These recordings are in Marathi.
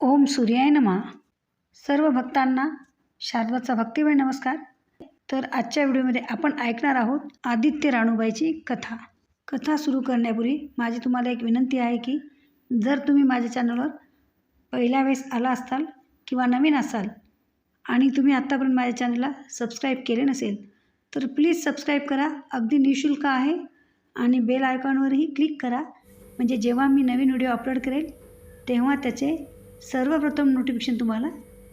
ओम सूर्याय नमा. सर्व भक्तांना शारदाचा भक्तिमय नमस्कार. तर आजच्या व्हिडिओमध्ये आपण ऐकणार आहोत आदित्य राणूबाईची कथा. कथा सुरू करण्यापूर्वी माझी तुम्हाला एक विनंती आहे की जर तुम्ही माझ्या चॅनलवर पहिल्या वेळेस आला असाल किंवा नवीन असाल आणि तुम्ही आत्तापर्यंत माझ्या चॅनलला सबस्क्राईब केले नसेल तर प्लीज सबस्क्राईब करा. अगदी निशुल्क आहे आणि बेल आयकॉनवरही क्लिक करा. म्हणजे जेव्हा मी नवीन व्हिडिओ अपलोड करेल तेव्हा त्याचे सर्वप्रथम नोटिफिकेशन तुम्हाला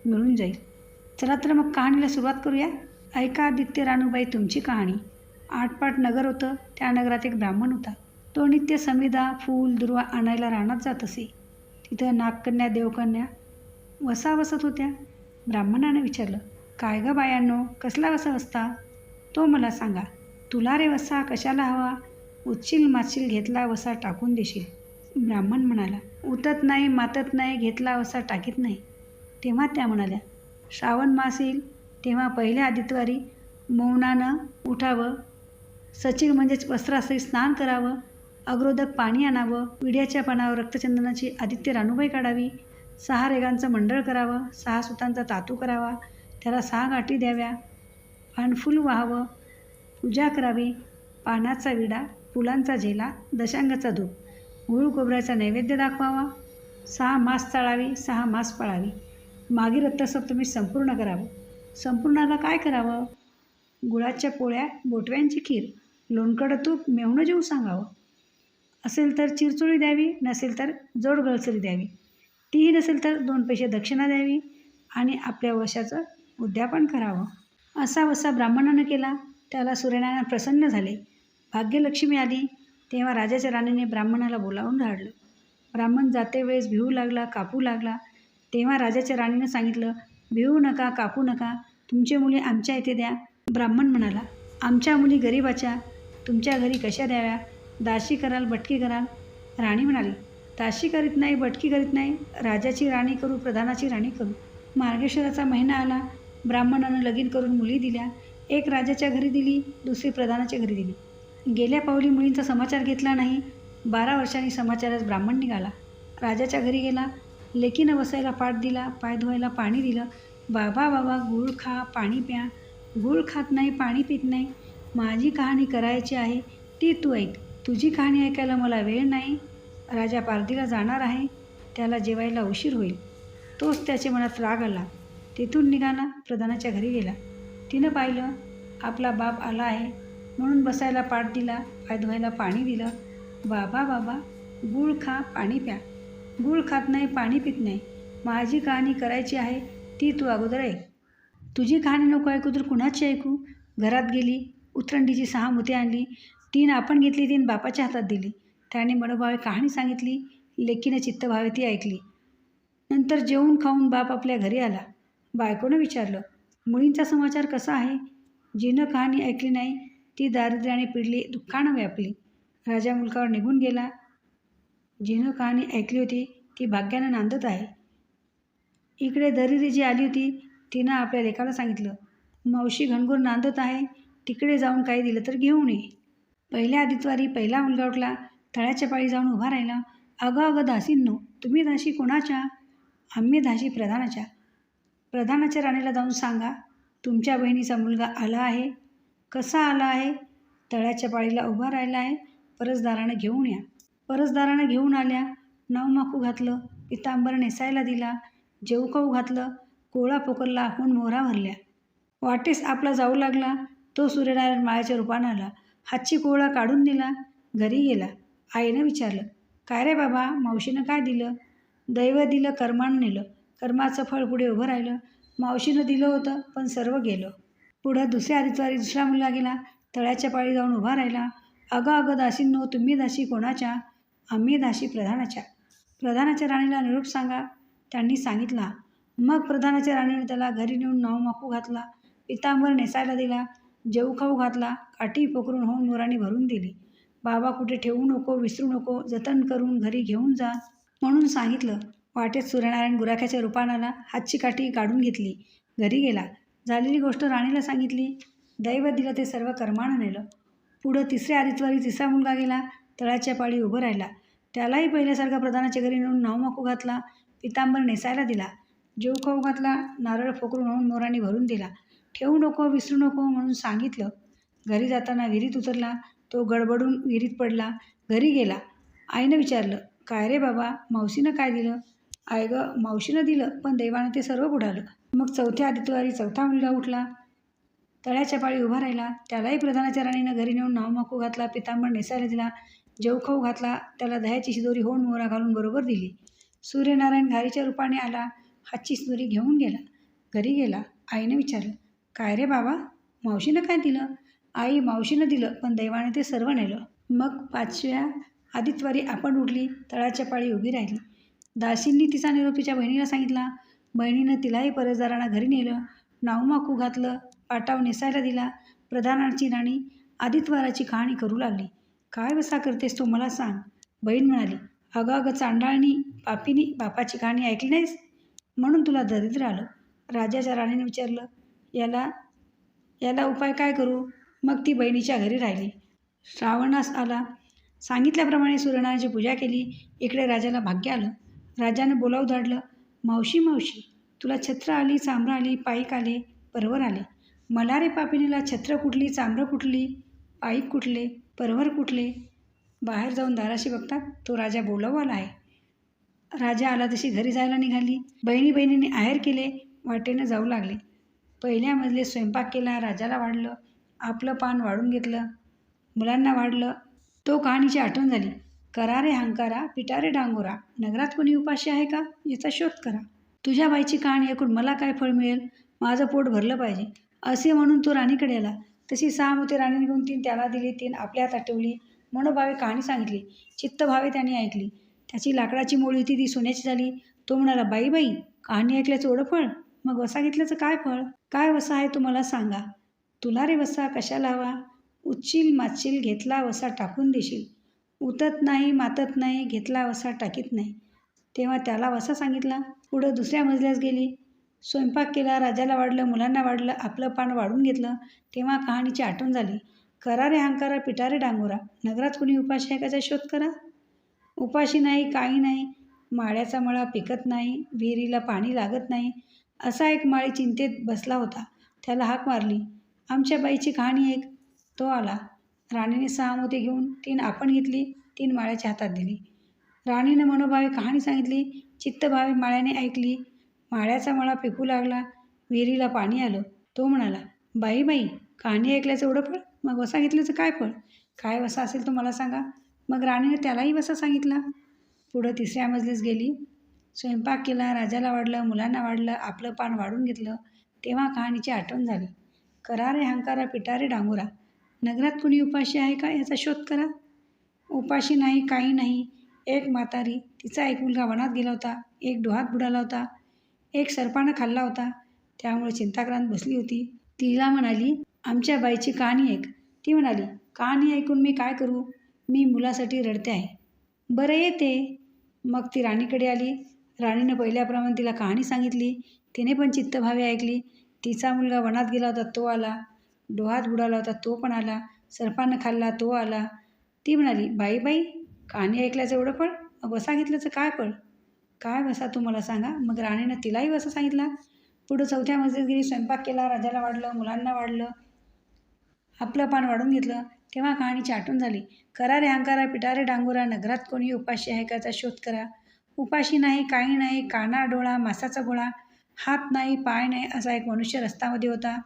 मिळून जाईल. चला तर मग कहाणीला सुरुवात करूया. ऐका आदित्य रानूबाई तुमची कहाणी. आठपाट नगर होतं. त्या नगरात एक ब्राह्मण होता. तो नित्य समिधा फूल दुर्वा आणायला रानात जात असे. तिथं नागकन्या देवकन्या वसा वसत होत्या. ब्राह्मणाने विचारलं काय ग बायांनो कसला वसा असता तो मला सांगा तुला रे वसा कशाला हवा? उच्शील माचील घेतला वसा टाकून देशील. ब्राह्मण म्हणाला उतत नाही मातत नाही घेतला वसा टाकीत नाही. तेव्हा त्या म्हणाल्या श्रावण मास येईल तेव्हा पहिल्या आदित्यवारी मौनानं उठावं. सचिव म्हणजेच वस्त्रासही स्नान करावं. अग्रोदक पाणी आणावं. विड्याच्या पानावर रक्तचंदनाची आदित्य राणूबाई काढावी. सहा रेगांचं मंडळ करावं. सहा सुतांचा तातू करावा. त्याला सहा गाठी द्याव्या. पानफूल व्हावं. पूजा करावी. पानाचा विडा फुलांचा झेला दशांगाचा धूप. गुळ खोबऱ्याचा नैवेद्य दाखवावा. सहा मास चाळावी सहा मास पाळावी. मागील रक्तसप्तमी संपूर्ण करावं. संपूर्णाला काय करावं? गुळाच्या पोळ्या बोटव्यांची खीर लोणकडं तूप मेवणं जेऊ सांगावं. असेल तर चिरचोळी द्यावी नसेल तर जोड गळसरी द्यावी. तीही नसेल तर दोन पैसे दक्षिणा द्यावी आणि आपल्या वशाचं उद्यापन करावं. असा वसा ब्राह्मणानं केला. त्याला सूर्यनारायण प्रसन्न झाले. भाग्यलक्ष्मी आली. तेव्हा राजाच्या राणीने ब्राह्मणाला बोलावून धाडलं. ब्राह्मण जाते वेळेस भिवू लागला कापू लागला. तेव्हा राजाच्या राणीनं सांगितलं भिवू नका कापू नका. तुमची मुली आमच्या इथे द्या. ब्राह्मण म्हणाला आमच्या मुली गरीबाच्या. तुमच्या घरी कशा द्याव्या? दाशी कराल बटकी कराल? राणी म्हणाली दाशी करीत नाही बटकी करीत नाही. राजाची राणी करू प्रधानाची राणी करू. मार्गेश्वराचा महिना आला. ब्राह्मणानं लगीन करून मुली दिल्या. एक राजाच्या घरी दिली दुसरी प्रधानाच्या घरी दिली. गेल्या पावली मुलींचा समाचार घेतला नाही. बारा वर्षांनी समाचारास ब्राह्मण निघाला. राजाच्या घरी गेला. लेकीनं बसायला पाठ दिला पाय धुवायला पाणी दिलं. बाबा बाबा गुळ खा पाणी प्या. गुळ खात नाही पाणी पित नाही. माझी कहाणी करायची आहे. ती तू ऐक. तुझी कहाणी ऐकायला मला वेळ नाही. राजा पारधीला जाणार आहे. त्याला जेवायला उशीर होईल. तोच त्याच्या मनात राग आला. तिथून निघाला प्रधानाच्या घरी गेला. तिनं पाहिलं आपला बाप आला आहे. म्हणून बसायला पाठ दिला पाय धुवायला पाणी दिलं. बाबा बाबा गूळ खा पाणी प्या. गूळ खात नाही पाणी पित नाही. माझी कहाणी करायची आहे ती तू अगोदर ऐक. तुझी कहाणी नको ऐकू तर कुणाची ऐकू? घरात गेली उतरंडीची सहा मुते आणली तीन आपण घेतली तीन बापाच्या हातात दिली. त्याने मनोभावे कहाणी सांगितली लेकीनं चित्त भावे ती ऐकली. नंतर जेवून खाऊन बाप आपल्या घरी आला. बायकोनं विचारलं मुलींचा समाचार कसा आहे? जिनं कहाणी ऐकली नाही ती दारिद्र्याने पिडली दुःखानं व्यापली. राजा मुलकावर निघून गेला. जिनं कहाणी ऐकली होती ती भाग्यानं नांदत आहे. इकडे दरिद्री जी आली होती तिनं आपल्या लेकाला सांगितलं मावशी घनघोर नांदत आहे तिकडे जाऊन काही दिलं तर घेऊन ये. पहिल्या आदितवारी पहिला मुलगा उठला तळ्याच्या पाळी जाऊन उभा राहिला. अगं अगं दासींनो तुम्ही दाशी कोणाच्या? आम्ही दाशी प्रधानाच्या. प्रधानाच्या राणीला जाऊन सांगा तुमच्या बहिणीचा मुलगा आला आहे कसा आला आहे? तळ्याच्या पाळीला उभा राहिला आहे. परसदारानं घेऊन या. परसदारानं घेऊन आल्या. नवमाकू घातलं. पितांबर नेसायला दिला. जेवकाऊ खाऊ घातलं. कोळा पोकरला आपण मोहरा भरल्या. वाटेस आपला जाऊ लागला. तो सूर्यनारायण माळ्याच्या रूपानं आला. हातची कोळा काढून दिला. घरी गेला. आईनं विचारलं काय रे बाबा मावशीनं काय दिलं? दैव दिलं कर्मानं नेलं. कर्माचं फळ पुढे उभं राहिलं. मावशीनं दिलं होतं पण सर्व गेलं. पुढं दुसऱ्या आदितवारी दुसरा मुलगा गेला तळ्याच्या पाळी जाऊन उभा राहिला. अगं अगं दासींनो तुम्ही दाशी कोणाच्या? आम्ही दाशी प्रधानाच्या. प्रधानाच्या राणीला निरोप सांगा. त्यांनी सांगितला. मग प्रधानाच्या राणीने त्याला घरी नेऊन नावमाखू घातला. पितांबर नेसायला दिला. जेऊ खाऊ घातला. काठी पोखरून होऊन मोराने भरून दिली. बाबा कुठे ठेवू नको विसरू नको जतन करून घरी घेऊन जा. म्हणून सांगितलं. वाटेत सूर्यनारायण गुराख्याच्या रूपानाला हातची काठी काढून घेतली. घरी गेला. झालेली गोष्ट राणीला सांगितली. दैव दिलं ते सर्व कर्मानं नेलं. पुढं तिसऱ्या आरितवारी तिसरा मुलगा गेला तळाच्या पाळी उभं राहिला. त्यालाही पहिल्यासारखा प्रधानाच्या घरी नेऊन नावमाकू घातला पितांबर नेसायला दिला. जेव खाऊ घातला नारळ फोकरून होऊन मोरांनी भरून दिला. ठेवू नको विसरू नको म्हणून सांगितलं. घरी जाताना विहिरीत उतरला. तो गडबडून विहिरीत पडला. घरी गेला. आईनं विचारलं काय रे बाबा मावशीनं काय दिलं? आय गं मावशीनं दिलं पण देवानं ते सर्व बुडालं. मग चौथ्या आदित्यवारी चौथा मुलगा उठला. तळ्याच्या पाळी उभा राहिला. त्यालाही प्रधानाच्या राणीनं घरी नेऊन नावमाकू घातला. पितांबर नेसायला दिला. जेव खाऊ घातला. त्याला दह्याची शिदोरी होऊन मोहरा घालून बरोबर दिली. सूर्यनारायण घारीच्या रूपाने आला. हातची शिदोरी घेऊन गेला. घरी गेला. आईनं विचारलं काय रे बाबा? मावशीनं काय दिलं? आई मावशीनं दिलं पण दैवाने ते सर्व नेलं. मग पाचव्या आदित्यवारी आपण उठली. तळाच्या पाळी उभी राहिली. दासींनी तिचा निरोपीच्या बहिणीला सांगितला. बहिणीनं तिलाही परसदारांना घरी नेलं नावमाकू घातलं पाटाव नेसायला दिला प्रधानांची राणी आदित्यवाराची कहाणी करू लागली. काय वसा करतेस तू मला सांग बहीण म्हणाली. अगं अगं चांडाळणी पापीनी बापाची कहाणी ऐकली नाहीस? म्हणून तुला दरिद्र आलं राजाच्या राणीने विचारलं. याला याला उपाय काय करू? मग ती बहिणीच्या घरी राहिली. श्रावणास आला. सांगितल्याप्रमाणे सूर्यनारायणाची पूजा केली. इकडे राजाला भाग्य आलं. राजानं बोलावं धाडलं. मावशी मावशी तुला छत्र आली चांबरं आली पाईक आले परवर आले. मला रे पापिनीला छत्र कुठली चांबरं कुठली पाईक कुठले परवर कुठले? बाहेर जाऊन दाराशी बघतात तो राजा बोलावाला आहे. राजा आला तशी घरी जायला निघाली. बहिणी बहिणीने आहेर केले वाटेनं जाऊ लागले. पहिल्या मजले स्वयंपाक केला राजाला वाढलं आपलं पान वाढून घेतलं मुलांना वाढलं. तो कहाणीची आठवण झाली. करा रे हंकारा पिटारे डांगोरा. नगरात कोणी उपाशी आहे का? याचा शोध करा. तुझ्या बाईची कहाणी ऐकून मला काय फळ मिळेल? माझं पोट भरलं पाहिजे. असे म्हणून तो राणीकडे आला. तशी सहा मोती राणीने घेऊन तीन त्याला दिली तीन आपल्या हातात ठेवली. मनोभावे कहाणी सांगितली. चित्तभावे त्याने ऐकली. त्याची लाकडाची मोळी होती ती सोन्याची झाली. तो म्हणाला बाई बाई कहाणी ऐकल्याचं एवढं फळ? मग वसा घेतल्याचं काय फळ? काय वसा आहे तुम्हाला मला सांगा? तुला रे वसा कशाला हवा? उच्चील माचील घेतला वसा टाकून देशील. उतत नाही मातत नाही घेतला वसा टाकीत नाही. तेव्हा त्याला वसा सांगितला पुढं दुसऱ्या मजल्यास गेली. स्वयंपाक केला राजाला वाढलं मुलांना वाढलं आपलं पान वाढून घेतलं तेव्हा कहाणीची आठवण झाली. करारे हंकारा पिटारे डांगोरा. नगरात कोणी उपाशी आहे काचा शोध करा? उपाशी नाही काही नाही. माळ्याचा मळा पिकत नाही विहिरीला पाणी लागत नाही. असा एक माळी चिंतेत बसला होता. त्याला हाक मारली आमच्या बाईची कहाणी एक. तो आला. राणीने सहा मोती घेऊन तीन आपण घेतली तीन माळ्याच्या हातात दिली. राणीनं मनोभावे कहाणी सांगितली चित्तभावे माळ्याने ऐकली. माळ्याचा मळा पिकू लागला विहिरीला पाणी आलं. तो म्हणाला बाई बाई कहाणी ऐकल्याचं एवढं फळ? मग वसा घेतल्याचं काय फळ? काय वसा असेल तो मला सांगा. मग राणीने त्यालाही वसा सांगितला. पुढं तिसऱ्या मजलीस गेली. स्वयंपाक केला राजाला वाढलं मुलांना वाढलं आपलं पान वाढून घेतलं. तेव्हा कहाणीची आठवण झाली. करारे हंकारा पिटारे डांगोरा. नगरात कुणी उपाशी आहे का याचा शोध करा. उपाशी नाही काही नाही. एक म्हातारी तिचा एक मुलगा वनात गेला होता. एक डोहात बुडाला होता. एक सर्पानं खाल्ला होता. त्यामुळे चिंताक्रांत बसली होती. तिला म्हणाली आमच्या बाईची कहाणी ऐक. ती म्हणाली कहाणी ऐकून मी काय करू? मी मुलासाठी रडते आहे. बरं येते. मग ती राणीकडे आली. राणीनं पहिल्याप्रमाणे तिला कहाणी सांगितली. तिने पण चित्तभावे ऐकली. तिचा मुलगा वनात गेला होता तो आला. डोहात बुडाला होता तो पण आला सर्पानं खाल्ला तो आला. ती म्हणाली बाई बाई कहाणी ऐकल्याचं एवढं फळ? मग वसा घेतल्याचं काय फळ? काय वसा तू मला सांगा? मग राणीनं तिलाही वसा सांगितला. पुढं चौथ्या मजलीत गेली स्वयंपाक केला राजाला वाढलं मुलांना वाढलं आपलं पान वाढून घेतलं. तेव्हा कहाणीची आठवण झाली करा रे पिटारे डांगुरा डांगोरा नगरात कोणी उपाशी आहे काचा शोध करा. उपाशी नाही काही नाही काना डोळा मासाचा गोळा. हात नाही पाय नाही असा एक मनुष्य रस्त्यामध्ये होता.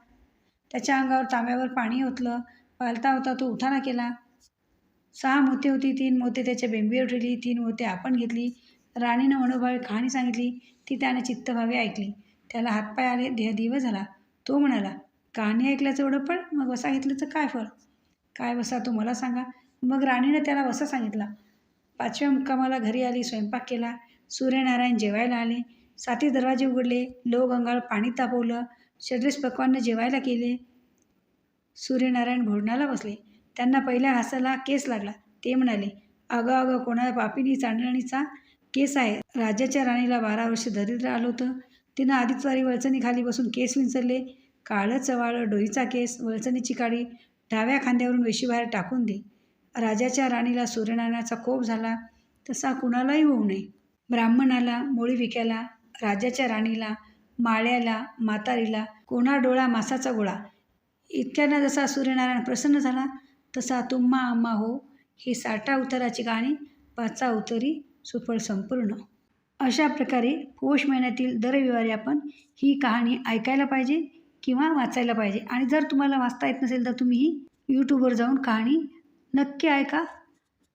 त्याच्या अंगावर तांब्यावर पाणी ओतलं. पालता होता तो उठाना केला. सहा मोते होती तीन मोते त्याच्या बेंबीवर ठेवली तीन मोते आपण घेतली. राणीनं मनोभावे कहाणी सांगितली ती त्याने चित्तभावे ऐकली. त्याला हातपाय आले देह दिवस झाला. तो म्हणाला कहाणी ऐकल्याचं एवढं पण? मग वसा घेतल्याचं काय फळ? काय वसा तो मला सांगा. मग राणीनं त्याला वसा सांगितला. पाचव्या मुक्कामाला घरी आली स्वयंपाक केला. सूर्यनारायण जेवायला आले. साती दरवाजे उघडले. लोक अंगाळ पाणी तापवलं. षड्रिस पक्वानं जेवायला केले. सूर्यनारायण भोजनाला बसले. त्यांना पहिल्या हासाला केस लागला. ते म्हणाले अगं अगं कोणा पापिनी चांदणीचा केस आहे? राजाच्या राणीला बारा वर्ष दरिद्र आलं होतं. तिनं आदितवारी वळचणी खाली बसून केस विंचरले. काळं चवाळं डोईचा केस वळचणीची काळी डाव्या खांद्यावरून वेशीबाहेर टाकून दे. राजाच्या राणीला सूर्यनारायणाचा कोप झाला. तसा कुणालाही होऊ नये. ब्राह्मणाला मोळी विक्याला राजाच्या राणीला माळ्याला म्हातारीला कोणा डोळा मासाचा गोळा. इतक्यानं जसा सूर्यनारायण प्रसन्न झाला तसा तुम्हा आम्हा हो. ही साठा उताराची कहाणी पाचा उतरी सुफळ संपूर्ण. अशा प्रकारे पौष महिन्यातील दर रविवारी आपण ही कहाणी ऐकायला पाहिजे किंवा वाचायला पाहिजे. आणि जर तुम्हाला वाचता येत नसेल तर तुम्ही ही यूट्यूबवर जाऊन कहाणी नक्की ऐका.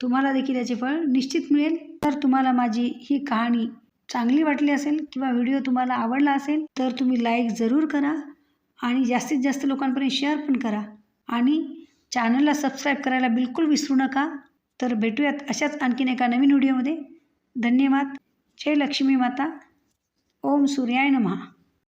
तुम्हाला देखील याचे फळ निश्चित मिळेल. तर तुम्हाला माझी ही कहाणी चांगली वाटली असेल किंवा व्हिडिओ तुम्हाला आवडला असेल तर तुम्ही लाईक जरूर करा आणि जास्तीत जास्त लोकांपर्यंत शेअर पण करा. आणि चॅनलला सबस्क्राईब करायला बिलकुल विसरू नका. तर भेटूयात अशाच आणखीन एका नवीन व्हिडिओमध्ये धन्यवाद. जय लक्ष्मी माता. ओम सूर्याय नमः.